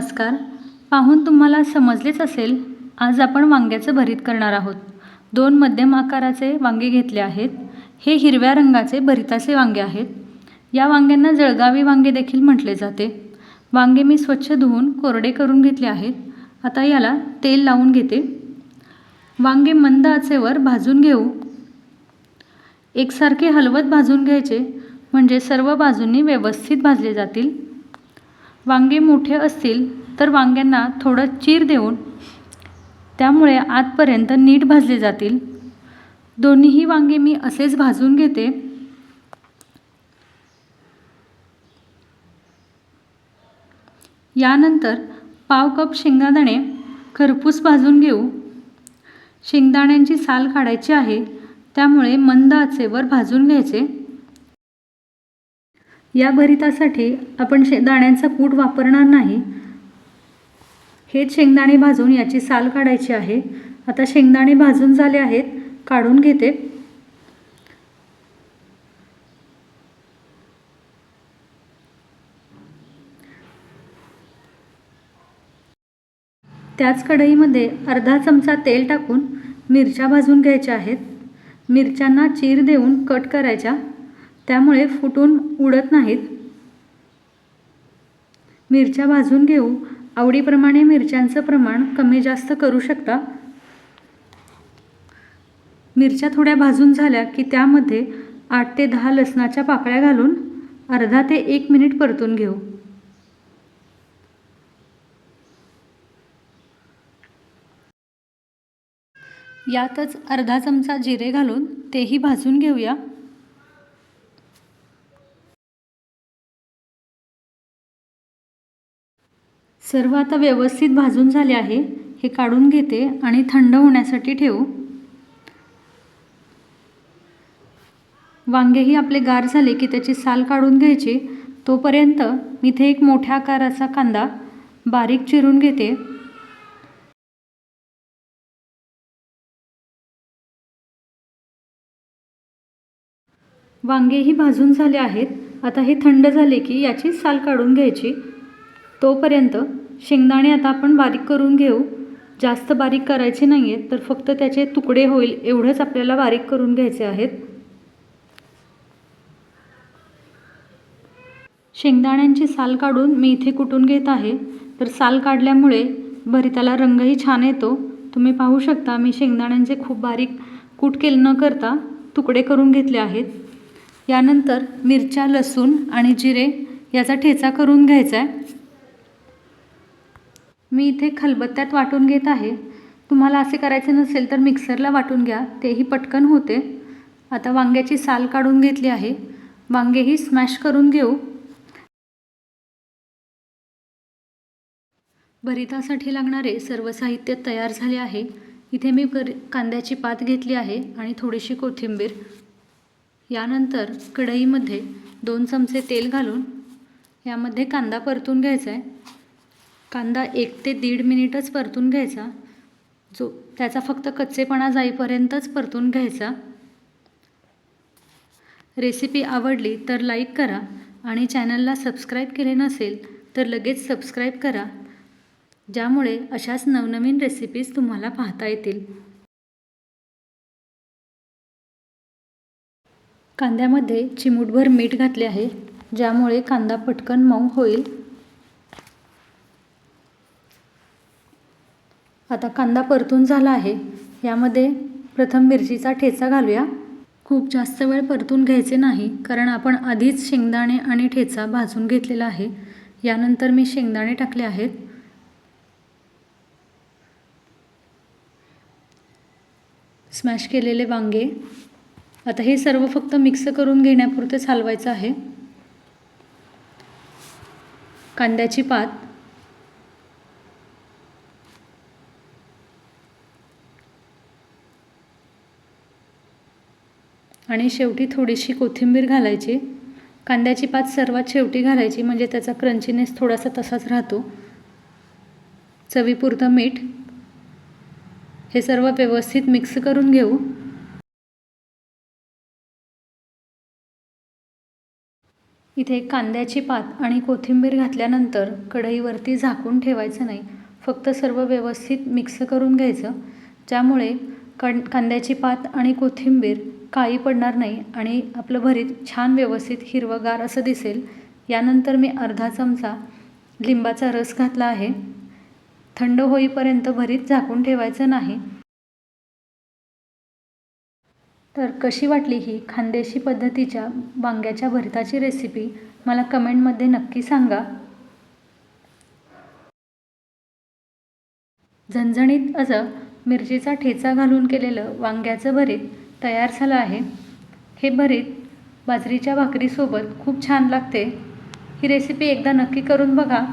नमस्कार. पाहून तुम्हाला समजलेच असेल आज आपण वांग्याचं भरीत करणार आहोत. दोन मध्यम आकाराचे वांगे घेतले आहेत. हे हिरव्या रंगाचे भरिताचे वांगे आहेत. या वांग्यांना जळगावी वांगे देखील म्हटले जाते. वांगे मी स्वच्छ धुवून कोरडे करून घेतले आहेत. आता याला तेल लावून घेते. वांगे मंद आचेवर भाजून घेऊ. एकसारखे हलवत भाजून घ्यायचे म्हणजे सर्व बाजूंनी व्यवस्थित भाजले जातील. वांगे मोठे असतील तर वांग्यांना थोडं चीर देऊन त्यामुळे आतपर्यंत नीट भाजले जातील. दोन्हीही वांगे मी असेच भाजून घेते. यानंतर पाव कप शेंगदाणे खरपूस भाजून घेऊ. शेंगदाण्यांची साल काढायची आहे त्यामुळे मंद आचेवर भाजून घ्यायचे. या भरितासाठी आपण शे दाण्यांचा कूट वापरणार नाही. हेच शेंगदाणे भाजून याची साल काढायची आहे. आता शेंगदाणे भाजून झाले आहेत. काढून घेते. त्याच कढईमध्ये अर्धा चमचा तेल टाकून मिरच्या भाजून घ्यायच्या आहेत. मिरच्यांना चीर देऊन कट करायच्या. त्यामुळे फुटून उडत नाहीत. मिरच्या भाजून घेऊ. आवडीप्रमाणे मिरच्यांचं प्रमाण कमी जास्त करू शकता. मिरच्या थोड्या भाजून झाल्या की त्यामध्ये आठ ते दहा लसणाच्या पाकळ्या घालून अर्धा ते एक मिनिट परतून घेऊ. यातच अर्धा चमचा जिरे घालून तेही भाजून घेऊया. सर्व आता व्यवस्थित भाजून झाले आहे. हे काढून घेते आणि थंड होण्यासाठी ठेवू. वांगेही आपले गार झाले की त्याची साल काढून घ्यायची. तोपर्यंत इथे एक मोठ्या आकाराचा कांदा बारीक चिरून घेते. वांगेही भाजून झाले आहेत. आता हे थंड झाले की याची साल काढून घ्यायची. तोपर्यंत शेंगदाणे आता आपण बारीक करून घेऊ. जास्त बारीक करायचे नाही आहेत तर फक्त त्याचे तुकडे होईल एवढंच आपल्याला बारीक करून घ्यायचे आहेत. शेंगदाण्यांची साल काढून मी इथे कुटून घेत आहे. तर साल काढल्यामुळे भरिताला रंगही छान येतो. तुम्ही पाहू शकता मी शेंगदाण्यांचे खूप बारीक कूट केले न करता तुकडे करून घेतले आहेत. यानंतर मिरच्या लसूण आणि जिरे याचा ठेचा करून घ्यायचा आहे. मी इथे खलबत्त्यात वाटून घेत आहे. तुम्हाला असे करायचे नसेल तर मिक्सरला वाटून घ्या. तेही पटकन होते. आता वांग्याची साल काढून घेतली आहे. वांगेही स्मॅश करून घेऊ. भरितासाठी लागणारे सर्व साहित्य तयार झाले आहे. इथे मी कर कांद्याची पात घेतली आहे आणि थोडीशी कोथिंबीर. यानंतर कढईमध्ये दोन चमचे तेल घालून यामध्ये कांदा परतून घ्यायचा आहे कांदा एक ते दीड मिनिटच परतून घ्यायचा. जो त्याचा फक्त कच्चेपणा जाईपर्यंतच परतून घ्यायचा. रेसिपी आवडली तर लाईक करा आणि चॅनलला सबस्क्राईब केले नसेल तर लगेच सबस्क्राईब करा. ज्यामुळे अशाच नवनवीन रेसिपीज तुम्हाला पाहता येतील. कांद्यामध्ये चिमूटभर मीठ घातले आहे ज्यामुळे कांदा पटकन मऊ होईल. आता कांदा परतून झाला आहे. यामध्ये प्रथम मिरचीचा ठेचा घालूया. खूप जास्त वेळ परतून घ्यायचे नाही कारण आपण आधीच शेंगदाणे आणि ठेचा भाजून घेतलेला आहे. यानंतर मी शेंगदाणे टाकले आहेत. स्मॅश केलेले वांगे. आता हे सर्व फक्त मिक्स करून घेण्यापुरतेच हलवायचं आहे. कांद्याची पात. आणि शेवटी थोडीशी कोथिंबीर घालायची. कांद्याची पात सर्वात शेवटी घालायची म्हणजे त्याचा क्रंचीनेस थोडासा तसाच राहतो. चवीपुरतं मीठ. हे सर्व व्यवस्थित मिक्स करून घेऊ. इथे कांद्याची पात आणि कोथिंबीर घातल्यानंतर कढईवरती झाकून ठेवायचं नाही. फक्त सर्व व्यवस्थित मिक्स करून घ्यायचं. ज्यामुळे कण कांद्याची पात आणि कोथिंबीर काळी पडणार नाही आणि आपलं भरीत छान व्यवस्थित हिरवंगार असं दिसेल. यानंतर मी अर्धा चमचा लिंबाचा रस घातला आहे. थंड होईपर्यंत भरीत झाकून ठेवायचं नाही. तर कशी वाटली ही खानदेशी पद्धतीच्या वांग्याच्या भरताची रेसिपी मला कमेंटमध्ये नक्की सांगा. झणझणीत असं मिरचीचा ठेचा घालून केलेलं वांग्याचं भरीत तयार झालं आहे. हे भरीत बाजरीच्या भाकरीसोबत खूप छान लागते. ही रेसिपी एकदा नक्की करून बघा.